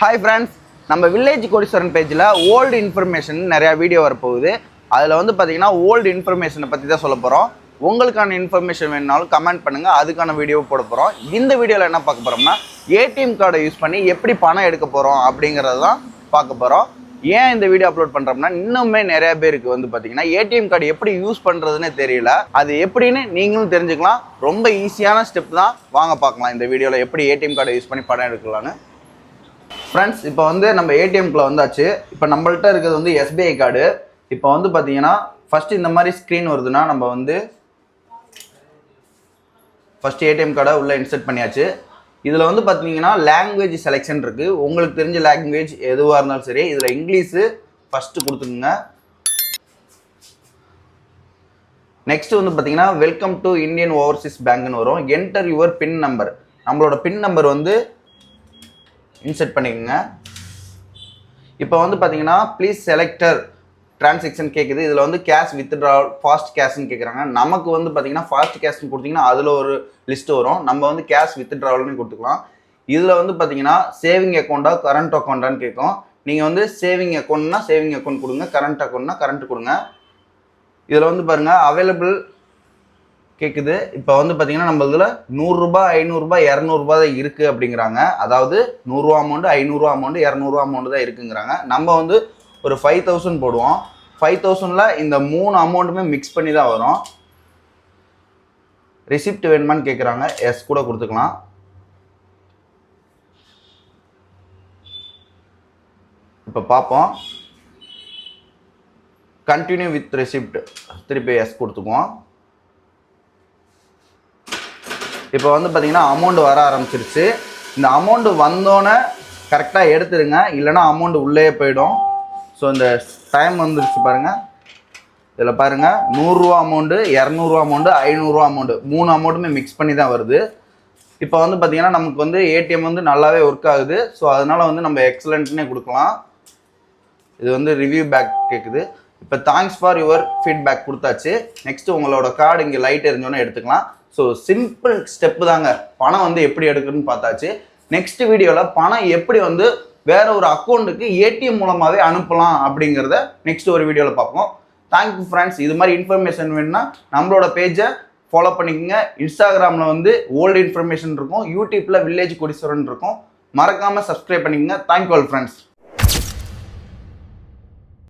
Hi friends நம்ம village கோடீஸ்வரன் பேஜில் old information நிறையா வீடியோ வரப்போகுது. அதில் வந்து பார்த்தீங்கன்னா ஓல்டு இன்ஃபர்மேஷனை பற்றி தான் சொல்ல போகிறோம் உங்களுக்கான இன்ஃபர்மேஷன் வேணுனாலும் கமெண்ட் பண்ணுங்கள் அதுக்கான வீடியோ போட போகிறோம் இந்த வீடியோவில் என்ன பார்க்க போகிறோம்னா ஏடிஎம் கார்டை யூஸ் பண்ணி எப்படி பணம் எடுக்க போகிறோம் அப்படிங்கிறது தான் பார்க்க போகிறோம் ஏன் இந்த வீடியோ அப்லோட் பண்ணுறோம்னா இன்னுமே நிறைய பேருக்கு வந்து பார்த்தீங்கன்னா ஏடிஎம் கார்டு எப்படி யூஸ் பண்ணுறதுன்னு தெரியல. அது எப்படின்னு நீங்களும் தெரிஞ்சுக்கலாம். ரொம்ப ஈஸியான ஸ்டெப் தான். வாங்க பார்க்கலாம் இந்த வீடியோவில் எப்படி ஏடிஎம் கார்டை யூஸ் பண்ணி பணம் எடுக்கலான்னு ஃப்ரெண்ட்ஸ் இப்போ வந்து நம்ம ஏடிஎம்குள்ள வந்தாச்சு. இப்போ நம்மள்ட்ட இருக்கிறது வந்து எஸ்பிஐ கார்டு இப்போ வந்து பார்த்தீங்கன்னா ஃபஸ்ட்டு இந்த மாதிரி ஸ்க்ரீன் வருதுன்னா நம்ம வந்து ஃபஸ்ட் ஏடிஎம் கார்டை உள்ளே இன்சர்ட் பண்ணியாச்சு. இதில் வந்து பார்த்தீங்கன்னா லாங்குவேஜ் செலெக்ஷன் இருக்குது உங்களுக்கு தெரிஞ்ச லாங்குவேஜ் எதுவாக இருந்தாலும் சரி இதில் இங்கிலீஷு ஃபஸ்ட்டு கொடுத்துக்குங்க. நெக்ஸ்ட் வந்து பார்த்தீங்கன்னா வெல்கம் டு இந்தியன் ஓவர்சீஸ் பேங்க்னு வரும். என்டர் யுவர் பின் நம்பர் நம்மளோட பின் நம்பர் வந்து இன்செர்ட் பண்ணிக்கோங்க. இப்போ வந்து பார்த்தீங்கன்னா ப்ளீஸ் செலக்டர் டிரான்சாக்ஷன் கேட்குது இதில் வந்து கேஷ் வித்ட்ராவல் ஃபாஸ்ட் கேஷ்னு கேட்குறாங்க நமக்கு வந்து பார்த்தீங்கன்னா ஃபாஸ்ட் கேஷ்னு கொடுத்தீங்கன்னா அதில் ஒரு லிஸ்ட் வரும். நம்ம வந்து கேஷ் வித்ட்ராவல்னு கொடுத்துக்கலாம். இதில் வந்து பார்த்தீங்கன்னா சேவிங் அக்கௌண்ட்டா கரண்ட் அக்கௌண்ட்டான்னு கேட்கும் நீங்கள் வந்து சேவிங் அக்கௌண்ட்னா சேவிங் அக்கௌண்ட் கொடுங்க. கரண்ட் அக்கௌண்ட்னா கரண்ட் கொடுங்க. இதில் வந்து பாருங்கள் அவைலபிள் கேட்குது இப்போ வந்து பார்த்தீங்கன்னா நம்ம இதில் நூறுரூபா ஐநூறுரூபா இரநூறுபா தான் இருக்குது அப்படிங்கிறாங்க. அதாவது நூறுரூவா அமௌண்ட்டு ஐநூறுரூவா அமௌண்ட்டு இரநூறுவா அமௌண்ட்டு தான் இருக்குங்கிறாங்க. நம்ம வந்து ஒரு ஃபைவ் தௌசண்ட் போடுவோம். ஃபைவ் தௌசண்டில் இந்த மூணு அமௌண்ட்டுமே மிக்ஸ் பண்ணி தான் வரும். ரிசிப்ட் வேணுமான்னு கேட்குறாங்க எஸ் கூட கொடுத்துக்கலாம். இப்போ பார்ப்போம் கண்டினியூ வித் ரெசிப்ட் திருப்பி எஸ் கொடுத்துக்குவோம். இப்போ வந்து பார்த்தீங்கன்னா அமௌண்ட் வர ஆரம்பிச்சிருச்சு. இந்த அமௌண்ட் வந்தோன்னே கரெக்டாக எடுத்துருங்க இல்லைன்னா அமௌண்ட் உள்ளே போயிடும். ஸோ இந்த டைம் வந்துருச்சு பாருங்கள் இதில் பாருங்கள் நூறுரூவா அமௌண்ட்டு இரநூறுவா அமௌண்ட்டு ஐநூறுரூவா அமௌண்ட்டு மூணு அமௌண்ட்டுமே மிக்ஸ் பண்ணி தான் வருது. இப்போ வந்து பார்த்தீங்கன்னா நமக்கு வந்து ஏடிஎம் வந்து நல்லாவே ஒர்க் ஆகுது. ஸோ அதனால் வந்து நம்ம எக்ஸலண்ட்னே கொடுக்கலாம். இது வந்து ரிவ்யூ பேக் கேட்குது இப்போ தேங்க்ஸ் ஃபார் யுவர் ஃபீட்பேக் கொடுத்தாச்சு. நெக்ஸ்ட் உங்களோட கார்டு இங்கே லைட் எரிஞ்சோன்னே எடுத்துக்கலாம். ஸோ சிம்பிள் ஸ்டெப்பு தாங்க. பணம் வந்து எப்படி எடுக்கணும்னு பார்த்தாச்சு. நெக்ஸ்ட் வீடியோவில் பணம் எப்படி வந்து வேற ஒரு அக்கௌண்ட்டுக்கு ஏடிஎம் மூலமாகவே அனுப்பலாம் அப்படிங்கிறத நெக்ஸ்ட் ஒரு வீடியோவில் பார்ப்போம். தேங்க்யூ ஃப்ரெண்ட்ஸ் இது மாதிரி இன்ஃபர்மேஷன் வேணும்னா நம்மளோட பேஜை ஃபாலோ பண்ணிக்கோங்க. இன்ஸ்டாகிராமில் வந்து ஓல்டு இன்ஃபர்மேஷன் இருக்கும். யூடியூப்பில் வில்லேஜ் கொடிஸ்வரன் இருக்கும். மறக்காமல் சப்ஸ்கிரைப் பண்ணிக்கோங்க. Thank you all friends